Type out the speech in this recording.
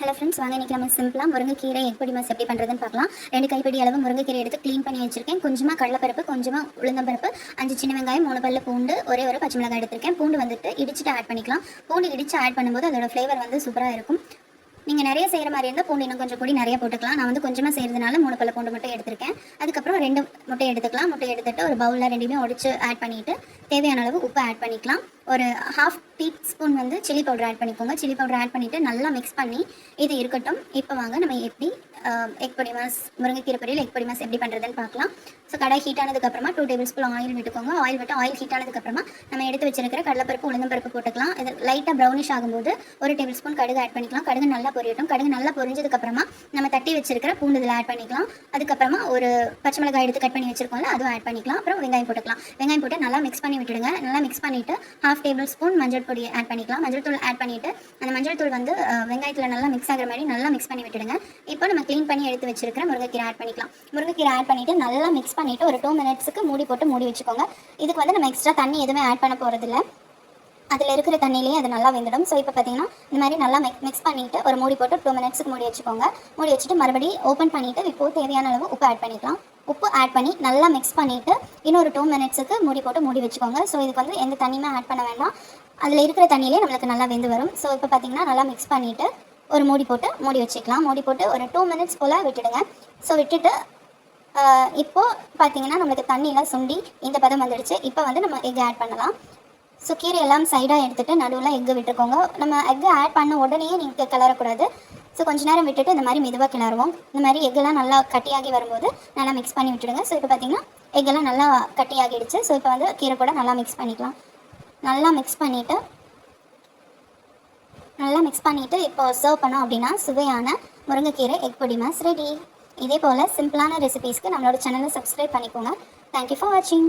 Hello friends வாங்க இன்றைக்கி நம்ம சிம்பிளாக முருங்கைக்கீரை எப்படி மாஸ் எப்படி பண்ணுறதுன்னு பார்க்கலாம். ரெண்டு கைப்பிடி அளவு முருங்கைக்கீரை எடுத்து க்ளீன் பண்ணி வச்சிருக்கேன். கொஞ்சமாக கடலப்பருப்பு கொஞ்சமாக உளுந்தம்பருப்பு அஞ்சு சின்ன வெங்காயம் மூணு பல்லு பூண்டு ஒரே ஒரு பச்சை மிளகாய் எடுத்திருக்கேன். பூண்டு வந்துட்டு இடிச்சுட்டு ஆட் பண்ணிக்கலாம். பூண்டு இடித்து ஆட் பண்ணும்போது அதோட ஃப்ளேவர் வந்து சூப்பராக இருக்கும். நீங்கள் நிறைய செய்கிற மாதிரி இருந்தால் பூண்டு இன்னும் கொஞ்சம் கூடி நிறைய போட்டுக்கலாம். நான் வந்து கொஞ்சமாக செய்கிறதுனால மூணு பல்ல பூண்டு மட்டும் எடுத்திருக்கேன். அதுக்கப்புறம் ரெண்டு முட்டை எடுத்துக்கலாம். முட்டை எடுத்துட்டு ஒரு பவுலில் ரெண்டுமே உடச்சு ஆட் பண்ணிவிட்டு தேவையான அளவு உப்பு ஆட் பண்ணிக்கலாம். ஒரு ஹாஃப் டீஸ்பூன் வந்து சில்லி பவுடர் ஆட் பண்ணிக்கோங்க. சில்லி பவுடர் ஆட் பண்ணிவிட்டு நல்லா மிக்ஸ் பண்ணி இது இருக்கட்டும். இப்போ வாங்க நம்ம எப்படி எக் பொடி மாஸ் முருங்கைக்கீரை பொரியல் எக் பொடி மாஸ் எப்படி பண்ணுறதுன்னு பார்க்கலாம். ஸோ கடை ஹீட் ஆனதுக்கப்புறமா டூ டேபிள் ஸ்பூன் ஆயில் விட்டுக்கோங்க. ஆயில் விட்டு ஆயில் ஹீட் ஆனதுக்கப்புறமா நம்ம எடுத்து வச்சிருக்கிற கடலைப்பருப்பு உளுந்தம்பருப்பு போட்டுக்கலாம். இது லைட்டாக ப்ரௌனிஷ் ஆகும்போது ஒரு டேபிள் ஸ்பூன் கடுகு ஆட் பண்ணிக்கலாம். கடுகு நல்லா பொரியட்டும். கடுகு நல்லா பொரிஞ்சதுக்கப்புறமா நம்ம தட்டி வச்சிருக்கிற பூண்டு இதில் ஆட் பண்ணிக்கலாம். அதுக்கப்புறமா ஒரு பச்சை மிளகாய் எடுத்து கட் பண்ணி வச்சிருக்கோம்ல அதுவும் ஆட் பண்ணிக்கலாம். அப்புறம் வெங்காயம் போட்டுக்கலாம். வெங்காயம் போட்டு நல்லா மிக்ஸ் பண்ணி விட்டுடுங்க. நல்லா மிக்ஸ் பண்ணிவிட்டு ஹாஃப் டேபிள் ஸ்பூன் மஞ்சள் பொடி ஆட் பண்ணிக்கலாம். மஞ்சள் தூள் ஆட் பண்ணிவிட்டு அந்த மஞ்சள் தூள் வந்து வெங்காயத்தில் நல்லா மிக்ஸ் ஆகிற மாதிரி நல்லா மிக்ஸ் பண்ணி விட்டுடுங்க. இப்போ நம்ம க்ளீன் பண்ணி எடுத்து வச்சிருக்கிற முருங்கைக்கீரை ஆட் பண்ணிக்கலாம். முருங்கைக்கீரை ஆட் பண்ணிவிட்டு நல்லா மிக்ஸ் பண்ணிவிட்டு ஒரு டூ மினிட்ஸுக்கு மூடி போட்டு மூடி வச்சுக்கோங்க. இதுக்கு வந்து நம்ம எக்ஸ்ட்ரா தண்ணி எதுவுமே ஆட் பண்ண போகிறதில்ல அதில் இருக்கிற தண்ணியிலேயே அது நல்லா வெந்துடும். ஸோ இப்போ பார்த்தீங்கன்னா இந்த மாதிரி நல்லா மிக் மிக்ஸ் பண்ணிவிட்டு ஒரு மூடி போட்டு டூ மினிட்ஸுக்கு மூடி வச்சுக்கோங்க. மூடி வச்சுட்டு மறுபடியும் ஓப்பன் பண்ணிவிட்டு இப்போது தேவையான அளவு உப்பு ஆட் பண்ணிக்கலாம். உப்பு ஆட் பண்ணி நல்லா மிக்ஸ் பண்ணிவிட்டு இன்னொரு டூ மினிட்ஸுக்கு மூடி போட்டு மூடி வச்சுக்கோங்க. ஸோ இதுக்கு வந்து எந்த தண்ணியுமே ஆட் பண்ண வேண்டாம். அதில் இருக்கிற தண்ணியிலே நம்மளுக்கு நல்லா வெந்து வரும். ஸோ இப்போ பார்த்தீங்கன்னா நல்லா மிக்ஸ் பண்ணிவிட்டு ஒரு மூடி போட்டு மூடி வச்சுக்கலாம். மூடி போட்டு ஒரு டூ மினிட்ஸ் போல் விட்டுடுங்க. ஸோ விட்டுட்டு இப்போது பார்த்தீங்கன்னா நம்மளுக்கு தண்ணியெலாம் சுண்டி இந்த பதம் வந்துடுச்சு. இப்போ வந்து நம்ம எக் ஆட் பண்ணலாம். ஸோ கீரை எல்லாம் சைடாக எடுத்துகிட்டு நடுவில் எக்கு விட்டுக்கோங்க. நம்ம எக்கு ஆட் பண்ண உடனே நீங்கள் கிளறக்கூடாது ஸோ கொஞ்ச நேரம் விட்டுட்டு இந்த மாதிரி மெதுவாக கிளறுவோம். இந்த மாதிரி எக்கெல்லாம் நல்லா கட்டியாகி வரும்போது நல்லா மிக்ஸ் பண்ணி விட்டுடுங்க. ஸோ இப்போ பார்த்தீங்கன்னா எக்கெல்லாம் நல்லா கட்டியாகிடுச்சு. ஸோ இப்போ வந்து கீரை கூட நல்லா மிக்ஸ் பண்ணிக்கலாம். நல்லா மிக்ஸ் பண்ணிவிட்டு நல்லா மிக்ஸ் பண்ணிவிட்டு இப்போ சர்வ் பண்ணோம் அப்படின்னா சுவையான முருங்கைக்கீரை எக் பொடி மாஸ் ரெடி இதே போல் சிம்பிளான ரெசிபீஸ்க்கு நம்மளோட சேனலை சப்ஸ்கிரைப் பண்ணிக்கோங்க. தேங்க்யூ ஃபார் வாட்சிங்